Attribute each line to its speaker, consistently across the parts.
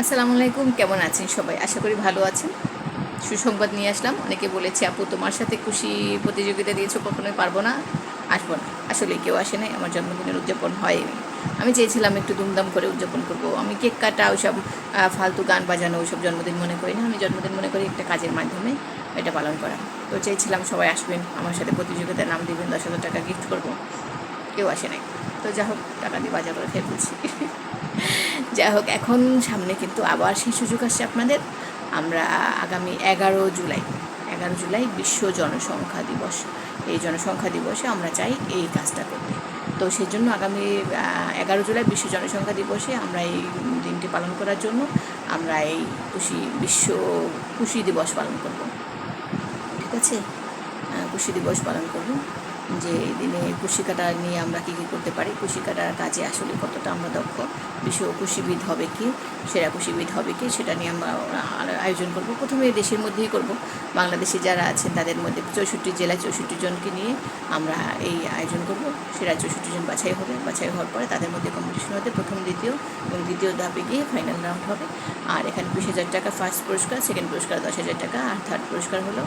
Speaker 1: আসসালামু আলাইকুম, কেমন আছেন সবাই? আশা করি ভালো আছেন। সুসংবাদ নিয়ে আসলাম। অনেকে বলেছে, আপু, তোমার সাথে খুশি প্রতিযোগিতা দিয়েছ, কখনোই পারব না। আসব না। আসলে কেউ আসে নাই, আমার জন্মদিনের উদযাপন হয়নি। আমি চেয়েছিলাম একটু ধুমধাম করে উদযাপন করব। আমি কেক কাটা, ওইসব ফালতু গান বাজানো, ওইসব জন্মদিন মনে করি না। আমি জন্মদিন মনে করি একটা কাজের মাধ্যমে এটা পালন করা। তো চেয়েছিলাম সবাই আসবেন, আমার সাথে প্রতিযোগিতায় নাম দিবেন, দশ হাজার টাকা গিফট করব। কেউ আসে নাই। তো যা হোক টাকা দিয়ে বাজার করে ফেলছি যাই হোক, এখন সামনে কিন্তু আবার সেই সুযোগ আসছে আপনাদের। আমরা আগামী এগারো জুলাই এগারো জুলাই বিশ্ব জনসংখ্যা দিবস। এই জনসংখ্যা দিবসে আমরা চাই এই কাজটা করতে। তো সেই জন্য আগামী এগারো জুলাই বিশ্ব জনসংখ্যা দিবসে আমরা এই দিনটি পালন করার জন্য আমরা এই খুশি বিশ্ব খুশি দিবস পালন করব। ঠিক আছে? খুশি দিবস পালন করব। যে দিনে কুশি কাটা নিয়ে আমরা কী কী করতে পারি কুশি কাটার কাজে আসলে কতটা আমরা দক্ষ বিশ্ব কুশিবিদ হবে কি, সেরা কুশিবিদ হবে কি, সেটা নিয়ে আমরা আয়োজন করব। প্রথমে দেশের মধ্যেই করব। বাংলাদেশে যারা আছেন তাদের মধ্যে চৌষট্টি জেলায় চৌষট্টি জনকে নিয়ে আমরা এই আয়োজন করব। সেরা চৌষট্টি জন বাছাই হবে। বাছাই হওয়ার পরে তাদের মধ্যে কম্পিটিশন হতে প্রথম, দ্বিতীয় এবং দ্বিতীয় ধাপে গিয়ে ফাইনাল রাউন্ড হবে। আর এখানে বিশ হাজার টাকা ফার্স্ট পুরস্কার সেকেন্ড পুরস্কার দশ হাজার টাকা, আর থার্ড পুরস্কার হলো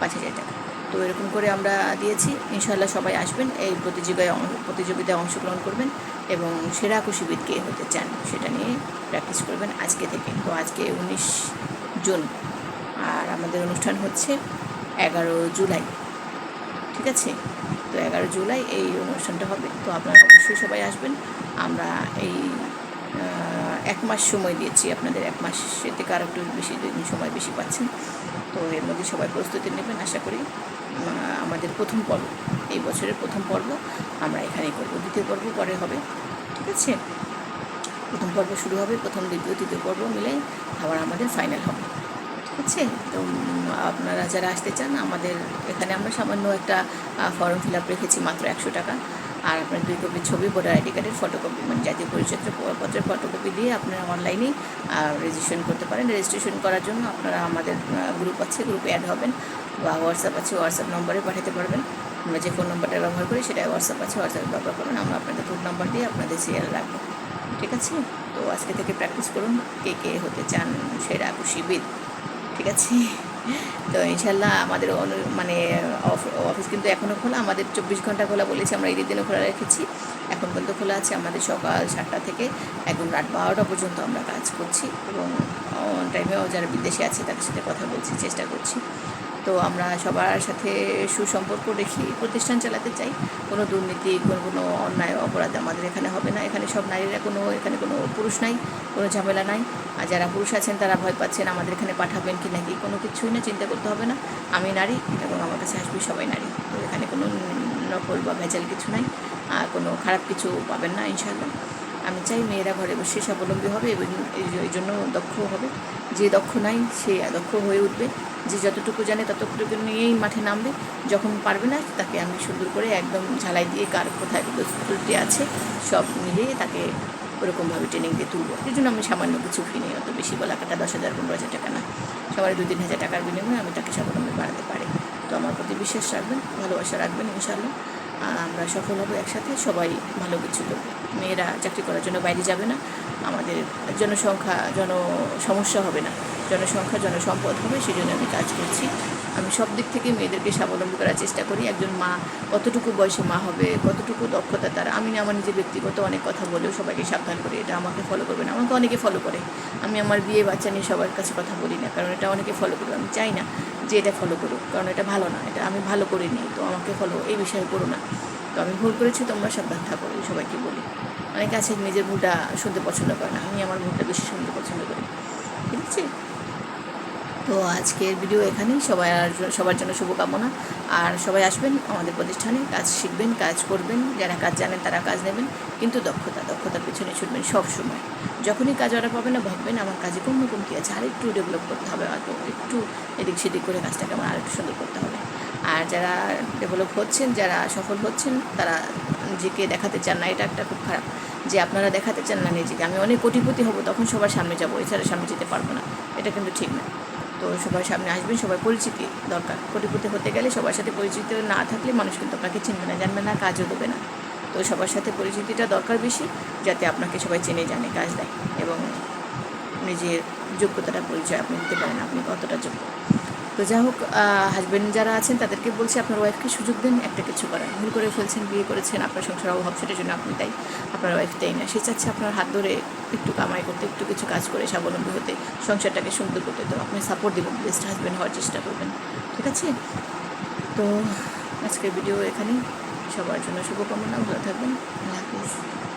Speaker 1: পাঁচ হাজার টাকা। তো এরকম করে আমরা দিয়েছি। ইনশাল্লাহ সবাই আসবেন, এই প্রতিযোগিতায় প্রতিযোগিতায় অংশগ্রহণ করবেন এবং সেরা খুশিবিদ কে হতে চান, সেটা নিয়ে প্র্যাকটিস করবেন আজকে থেকে। তো আজকে উনিশ জুন, আর আমাদের অনুষ্ঠান হচ্ছে এগারো জুলাই। ঠিক আছে? তো এগারো জুলাই এই অনুষ্ঠানটা হবে। তো আপনারা অবশ্যই সবাই আসবেন। আমরা এই এক মাস সময় দিয়েছি। আপনাদের এক মাস থেকে আর একটু বেশি দিন সময় বেশি পাচ্ছেন। তো এর মধ্যে সবাই প্রস্তুতি নেবেন, আশা করি আমাদের প্রথম পর্ব, এই বছরের প্রথম পর্ব আমরা এখানেই করব, দ্বিতীয় পর্ব পরে হবে, ঠিক আছে? প্রথম পর্ব শুরু হবে, প্রথম, দ্বিতীয়, তৃতীয় পর্ব মিলে আবার আমাদের ফাইনাল হবে, ঠিক আছে? তো আপনারা যারা আসতে চান, আমাদের এখানে আমরা সামান্য একটা ফর্ম ফিল আপ রেখেছি মাত্র একশো টাকা। আর আপনার দুই কপি ছবি ভোটার আইডি কার্ডের ফটোকপি মানে জাতীয় পরিচয়পত্রের ফটোকপি দিয়ে আপনারা অনলাইনেই রেজিস্ট্রেশন করতে পারেন। রেজিস্ট্রেশন করার জন্য আপনারা আমাদের গ্রুপ আছে গ্রুপে অ্যাড হবেন বা হোয়াটসঅ্যাপ আছে হোয়াটসঅ্যাপ নম্বরে পাঠাতে পারবেন। আমরা যে ফোন নম্বরটা ব্যবহার করি, সেটা হোয়াটসঅ্যাপ আছে হোয়াটসঅ্যাপ ব্যবহার করবেন। আমরা আপনাদের ফোন নাম্বার দিয়ে আপনাদের সিরিয়াল রাখব। ঠিক আছে? তো আজকে থেকে প্র্যাকটিস করুন, কে কে হতে চান সেরা খুশিবিদ। ঠিক আছে? তো ইনশাল্লাহ আমাদের অনু- মানে অফ- অফিস কিন্তু এখনও খোলা। আমাদের চব্বিশ ঘণ্টা খোলা বলেছি, আমরা ঈদের দিনও খোলা রেখেছি। এখন পর্যন্ত খোলা আছে আমাদের সকাল সাতটা থেকে একদম রাত বারোটা পর্যন্ত আমরা কাজ করছি এবং অন টাইমেও যারা বিদেশে আছে তাদের সাথে কথা বলছি, চেষ্টা করছি। তো আমরা সবার সাথে সুসম্পর্ক রেখে প্রতিষ্ঠান চালাতে চাই। কোনো দুর্নীতি, কোনো কোনো অন্যায় অপরাধ আমাদের এখানে হবে না। এখানে সব নারীরা কোনো, এখানে কোনো পুরুষ নাই, কোনো ঝামেলা নাই। আর যারা পুরুষ আছেন, তারা ভয় পাচ্ছেন আমাদের এখানে পাঠাবেন কি নাকি? কোনো কিছুই না, চিন্তা করতে হবে না। আমি নারী এবং আমার কাছে আসবে সবাই নারী। তো এখানে কোনো নকল বা ভেজাল কিছু নাই। আর কোনো খারাপ কিছু পাবেন না ইনশাল্লাহ আমি চাই মেয়েরা ঘরে বসে স্বাবলম্বী হবে এবং এই জন্য দক্ষ হবে। যে দক্ষ নাই, সে দক্ষ হয়ে উঠবে। যে যতটুকু জানে ততটুকু নিয়েই মাঠে নামবে। যখন পারবে না, তাকে আমি সুন্দর করে একদম ঝালাই দিয়ে কার কোথায় ত্রুটি আছে, সব মিলিয়ে তাকে ওরকমভাবে ট্রেনিং দিয়ে তুলবো। এই জন্য আমি সামান্য কিছু ফি নিই, অত বেশি বলা কাটা দশ হাজার, পনেরো হাজার টাকা না। সবার দু তিন হাজার টাকার বিনিময়ে আমি তাকে স্বাবলম্বী বাড়াতে পারি। তো আমার প্রতি বিশ্বাস রাখবেন, ভালোবাসা রাখবেন ইনশাল্লাহ আর আমরা সফল হব একসাথে, সবাই ভালো কিছু মেয়েরা চাকরি করার জন্য বাইরে যাবে না, আমাদের জনসংখ্যা জন সমস্যা হবে না। জনসংখ্যা, জনসম্পদ হবে সেই জন্য আমি কাজ করছি। আমি সব দিক থেকে মেয়েদেরকে স্বাবলম্বী করার চেষ্টা করি। একজন মা, কতটুকু বয়সে মা হবে, কতটুকু দক্ষতা তার, আমি আমার নিজে ব্যক্তিগত অনেক কথা বলেও সবাইকে সাবধান করি, এটা আমাকে ফলো করবে না। আমাকে অনেকে ফলো করে। আমি আমার বিয়ে বাচ্চা নিয়ে সবার কাছে কথা বলি না, কারণ এটা অনেকে ফলো করবে। আমি চাই না যে এটা ফলো করুক, কারণ এটা ভালো না, এটা আমি ভালো করে নিই তো আমাকে ফলো এই বিষয়ে করো না। তো আমি ভুল করেছি, তোমরা সাবধান থাকো সবাইকে বলি। অনেকে আছে নিজের ভুলটা শুনতে পছন্দ করে না, আমি আমার ভুলটা বেশি শুনতে পছন্দ করি। ঠিক আছে? তো আজকের ভিডিও এখানেই, সবাই সবার জন্য শুভকামনা। আর সবাই আসবেন আমাদের প্রতিষ্ঠানে, কাজ শিখবেন, কাজ করবেন, যারা কাজ জানেন তারা কাজ নেবেন, কিন্তু দক্ষতা, দক্ষতার পিছনে ছুটবেন সব সময়। যখনই কাজ অর্ডার পাবেন না, ভাববেন আমার কাজে কোন রকম কী আছে। আর একটু ডেভেলপ করতে হবে আর একটু এদিক সেদিক করে কাজটাকে আমার আরেকটু সুন্দর করতে হবে। আর যারা ডেভেলপ হচ্ছেন, যারা সফল হচ্ছেন, তারা নিজেকে দেখাতে চান না। এটা একটা খুব খারাপ যে আপনারা দেখাতে চান না নিজেকে। আমি অনেক কোটিপতি হব, তখন সবার সামনে যাব, এছাড়া সামনে যেতে পারব না। এটা কিন্তু ঠিক না। তো সবার সামনে আসবেন, সবার পরিচিতি দরকার। কোটিপতি হতে গেলে সবার সাথে পরিচিতি না থাকলে মানুষ কিন্তু আপনাকে চিনবে না, জানবে না, কাজও দেবে না। তো সবার সাথে পরিচিতিটা দরকার বেশি, যাতে আপনাকে সবাই চেনে, জানে, কাজ দেয় এবং নিজের যোগ্যতাটা, পরিচয় আপনি দিতে পারেন, আপনি কতটা যোগ্য। তো যাই হোক হাজব্যান্ড যারা আছেন, তাদেরকে বলছি আপনার ওয়াইফকে সুযোগ দেন, একটা কিছু করার। ভুল করে ফেলছেন, বিয়ে করেছেন, আপনার সংসার অভাব, সেটার জন্য আপনি তাই আপনার ওয়াইফ তাই না। সে চাচ্ছে আপনার হাত ধরে একটু কামাই করতে, একটু কিছু কাজ করে স্বাবলম্বী হতে, সংসারটাকে সুন্দর করতে। তো আপনি সাপোর্ট দেবেন বেস্ট হাজব্যান্ড হওয়ার চেষ্টা করবেন। ঠিক আছে? তো আজকের ভিডিও এখানেই। সবার জন্য শুভকামনা ভালো থাকবেন। আল্লাহ হাফিজ।